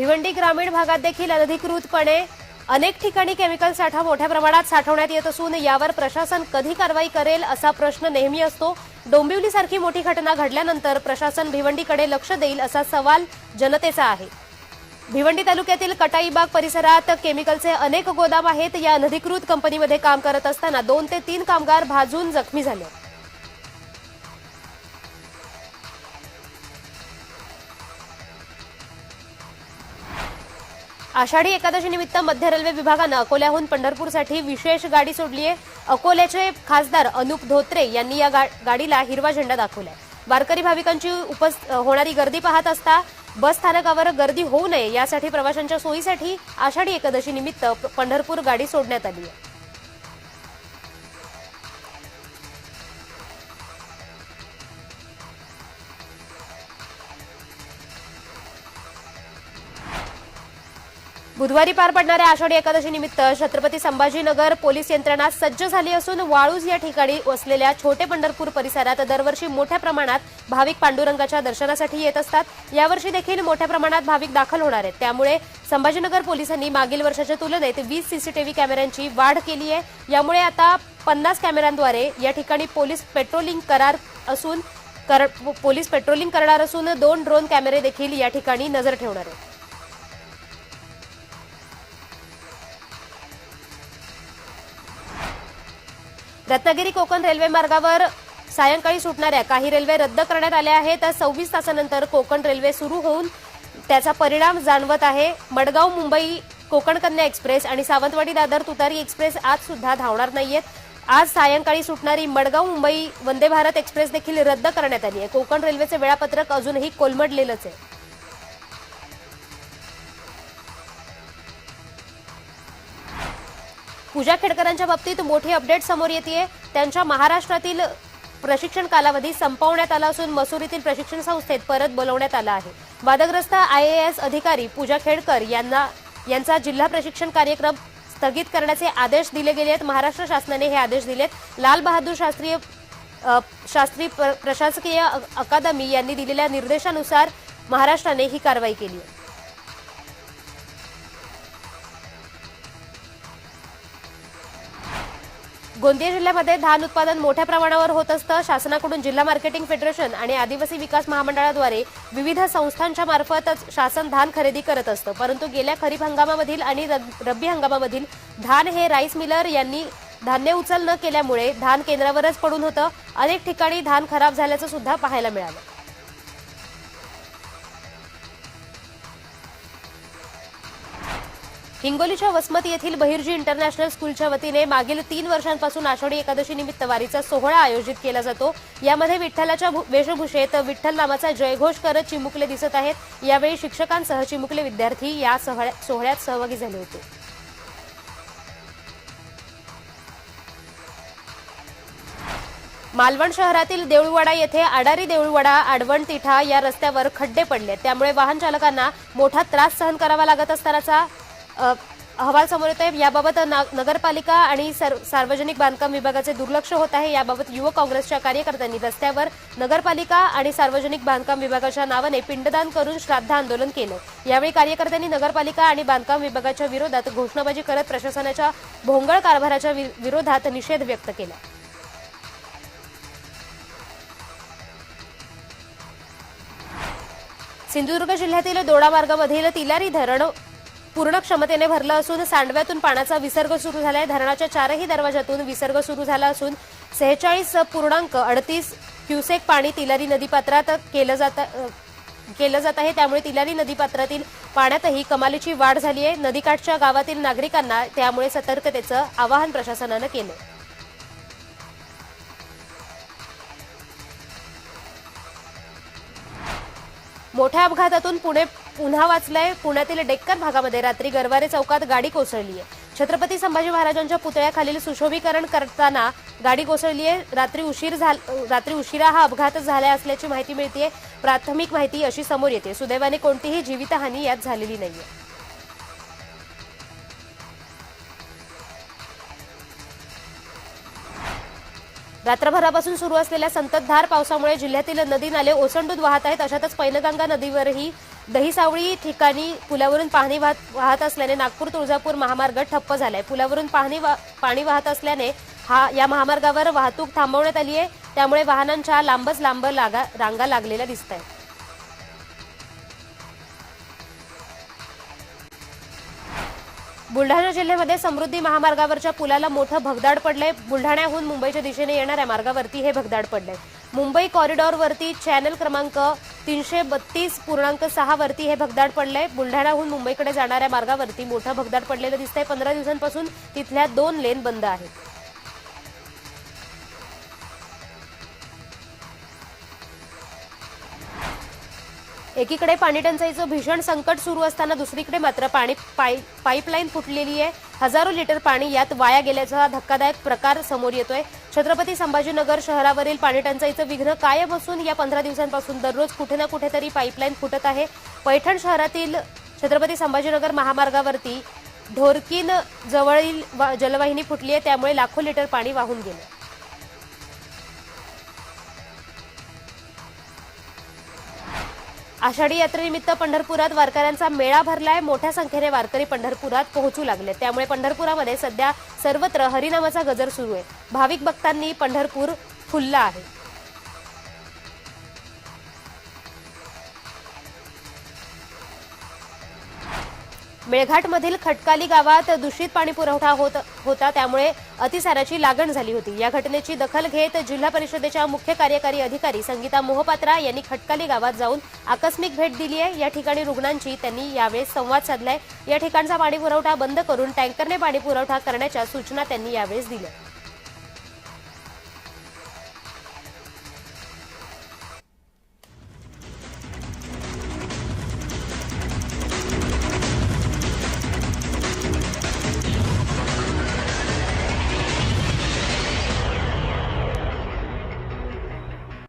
भिवंडी ग्रामीण भागात देखील अनधिकृतपणे अनेक ठिकाणी केमिकल साठा मोठ्या प्रमाणात साठवण्यात येत असून यावर प्रशासन कधी कारवाई करेल असा प्रश्न नेहमी असतो. डोंबिवलीसारखी मोठी घटना घडल्यानंतर प्रशासन भिवंडीकडे लक्ष देईल असा सवाल जनतेचा आहे. भिवंडी तालुक्यातील कटाईबाग परिसरात केमिकलचे अनेक गोदाम आहेत. या अनधिकृत कंपनीमध्ये काम करत असताना दोन ते तीन कामगार भाजून जखमी झाले. आषाढी एकादशी निमित्त मध्य रेल्वे विभागानं अकोल्याहून पंढरपूरसाठी विशेष गाडी सोडली आहे अकोल्याचे खासदार अनुप धोत्रे यांनी या गा- गाडीला हिरवा झेंडा दाखवलाय. वारकरी भाविकांची उपस होणारी गर्दी पाहत असता बस स्थानकावर गर्दी होऊ नये यासाठी प्रवाशांच्या सोयीसाठी आषाढी एकादशी निमित्त पंढरपूर गाडी सोडण्यात आली आहे बुधवारी पार पडणाऱ्या आषाढी एकादशी निमित्त छत्रपती संभाजीनगर पोलीस यंत्रणा सज्ज झाली असून वाळूज या ठिकाणी वसलेल्या छोटे पंढरपूर परिसरात दरवर्षी मोठ्या प्रमाणात भाविक पांडुरंगाच्या दर्शनासाठी येत असतात. यावर्षी देखील मोठ्या प्रमाणात भाविक दाखल होणार आहेत. त्यामुळे संभाजीनगर पोलिसांनी मागील वर्षाच्या तुलनेत वीस सीसीटीव्ही कॅमेऱ्यांची वाढ केली आहे. यामुळे आता पन्नास कॅमेऱ्यांद्वारे या ठिकाणी पोलीस पेट्रोलिंग करार असून कर- पोलीस पेट्रोलिंग करणार असून दोन ड्रोन कॅमेरे देखील या ठिकाणी नजर ठेवणार आहेत. रत्नागिरी कोकण रेल्वे मार्गावर सायंकाळी सुटणाऱ्या काही रेल्वे रद्द करण्यात आल्या आहेत. तर सव्वीस तासानंतर कोकण रेल्वे सुरू होऊन त्याचा परिणाम जाणवत आहे. मडगाव मुंबई कोकण कन्या एक्सप्रेस आणि सावंतवाडी दादर तुतारी एक्सप्रेस आज सुद्धा धावणार नाहीयेत. आज सायंकाळी सुटणारी मडगाव मुंबई वंदे भारत एक्सप्रेस देखील रद्द करण्यात आली आहे. कोकण रेल्वेचे वेळापत्रक अजूनही कोलमडलेलंच आहे. पूजा खेडकरांच्या बाबतीत मोठी अपडेट समोर येते त्यांच्या महाराष्ट्रातील प्रशिक्षण कालावधी संपवण्यात आला असून मसुरीतील प्रशिक्षण संस्थेत परत बोलवण्यात आला आहे. वादग्रस्त आयएएस अधिकारी पूजा खेडकर यांना यांचा जिल्हा प्रशिक्षण कार्यक्रम स्थगित करण्याचे आदेश दिले गेले आहेत. महाराष्ट्र शासनाने हे आदेश दिलेत. लाल बहादूर शास्त्रीय शास्त्री प्र- प्रशासकीय अकादमी यांनी दिलेल्या निर्देशानुसार महाराष्ट्राने ही कारवाई केली आहे. गोंदिया जिल्ह्यामध्ये धान उत्पादन मोठ्या प्रमाणावर होत असतं. शासनाकडून जिल्हा मार्केटिंग फेडरेशन आणि आदिवासी विकास महामंडळाद्वारे विविध संस्थांच्या मार्फतच शासन धान खरेदी करत असतं. परंतु गेल्या खरीप हंगामामधील आणि रब- रब्बी हंगामामधील धान हे राईस मिलर यांनी धान्य उचल न केल्यामुळे धान केंद्रावरच पडून होतं. अनेक ठिकाणी धान खराब झाल्याचं सुद्धा पाहायला मिळालं. हिंगोलीच्या वसमती येथील बहिर्जी इंटरनॅशनल स्कूलच्या वतीने मागील तीन वर्षांपासून आषाढी एकादशी निमित्त वारीचा सोहळा आयोजित केला जातो. यामध्ये विठ्ठलाच्या वेशभूषेत विठ्ठल नामाचा जयघोष करत चिमुकले दिसत आहेत. यावेळी शिक्षकांसह चिमुकले विद्यार्थी या सोहळ्या- सोहळ्यात सहभागी झाले होते. मालवण शहरातील देऊळवाडा येथे आडारी देऊळवाडा आडवण तिठा या रस्त्यावर खड्डे पडले. त्यामुळे वाहन चालकांना मोठा त्रास सहन करावा लागत असतानाचा अहवाल समोर येतोय. याबाबत ना- नगरपालिका आणि सर- सार्वजनिक बांधकाम विभागाचे दुर्लक्ष होत आहे. याबाबत युवक काँग्रेसच्या कार्यकर्त्यांनी रस्त्यावर नगरपालिका आणि सार्वजनिक बांधकाम विभागाच्या नावाने पिंडदान करून श्राद्ध आंदोलन केलं. यावेळी कार्यकर्त्यांनी नगरपालिका आणि बांधकाम विभागाच्या विरोधात घोषणाबाजी करत प्रशासनाच्या भोंगळ कारभाराच्या वि- विरोधात निषेध व्यक्त केला. सिंधुदुर्ग जिल्ह्यातील दोडा मार्गामधील तिलारी धरण पूर्ण क्षमतेने भरलं असून सांडव्यातून पाण्याचा विसर्ग सुरू झालाय. धरणाच्या चारही दरवाजातून विसर्ग सुरू झाला असून सेहेचाळीस पूर्णांक अडतीस क्युसेक पाणी तिलारी नदीपात्रात केलं जात केलं जात आहे. त्यामुळे तिलारी नदीपात्रातील पाण्यातही कमालीची वाढ झाली आहे. नदीकाठच्या गावातील नागरिकांना त्यामुळे सतर्कतेचं आवाहन प्रशासनानं केलं मोठ्या अपघातातून पुणे पुन्हा वाचलंय. पुण्यातील डेक्कर भागामध्ये रात्री गरवारे चौकात गाडी कोसळली आहे. छत्रपती संभाजी महाराजांच्या पुतळ्याखालील सुशोभीकरण करताना गाडी कोसळली आहे रात्री उशीर झाल रात्री उशिरा हा अपघात झाला असल्याची माहिती मिळते प्राथमिक माहिती अशी समोर येते. सुदैवाने कोणतीही जीवितहानी यात झालेली नाहीये. रात्रभरापासून सुरू असलेल्या संततधार पावसामुळे जिल्ह्यातील नदी नाले ओसंडून वाहत आहेत. अशातच पैनगंगा नदीवरही दहिसावळी ठिकाणी पुलावरून पाणी वाहत वाहत असल्याने नागपूर तुळजापूर महामार्ग ठप्प झालाय. पुलावरून पाणी वा- पाणी वाहत असल्याने हा या महामार्गावर वाहतूक थांबवण्यात आली आहे. त्यामुळे वाहनांच्या लांबच लांब लागा रांगा लागलेल्या दिसत आहेत बुलढाणा जिल्ह्यामध्ये समृद्धी महामार्गावरच्या पुलाला मोठं भगदाड पडलंय. बुलढाण्याहून मुंबईच्या दिशेने येणाऱ्या मार्गावरती हे भगदाड पडलंय. मुंबई कॉरिडॉरवरती चॅनल क्रमांक तीनशे बत्तीस पूर्णांक सहा वरती हे भगदाड पडलंय. बुलढाण्याहून मुंबईकडे जाणाऱ्या मार्गावरती मोठं भगदाड पडलेलं दिसतंय. पंधरा दिवसांपासून तिथल्या दोन लेन बंद आहेत. एकीकडे पाणी टंचाईचं भीषण संकट सुरू असताना दुसरीकडे मात्र पाणी पाय पाईपलाईन फुटलेली आहे. हजारो लिटर पाणी यात वाया गेल्याचा धक्कादायक प्रकार समोर येतोय. छत्रपती संभाजीनगर शहरावरील पाणी टंचाईचं विघ्न कायम असून या पंधरा दिवसांपासून दररोज कुठे ना कुठेतरी पाईपलाईन फुटत आहे. पैठण शहरातील छत्रपती संभाजीनगर महामार्गावरती ढोरकीन जवळील जलवाहिनी फुटली आहे. त्यामुळे लाखो लिटर पाणी वाहून गेलं. आषाढी यात्रेनिमित्त पंढरपुरात वारकऱ्यांचा मेळा भरलाय. मोठ्या संख्येने वारकरी पंढरपुरात पोहोचू लागले त्यामुळे पंढरपुरामध्ये सध्या सर्वत्र हरिनामाचा गजर सुरू आहे. भाविक भक्तांनी पंढरपूर फुललं आहे. मेळघाटमधील खटकाली गावात दूषित पाणी पुरवठा होत होता त्यामुळे अतिसाराची लागण झाली होती. या घटनेची दखल घेत जिल्हा परिषदेच्या मुख्य कार्यकारी अधिकारी संगीता मोहपात्रा यांनी खटकाली गावात जाऊन आकस्मिक भेट दिली आहे. या ठिकाणी रुग्णांची त्यांनी यावेळेस संवाद साधलाय. या ठिकाणचा पाणी पुरवठा बंद करून टँकरने पाणी पुरवठा करण्याच्या सूचना त्यांनी यावेळेस दिल्या.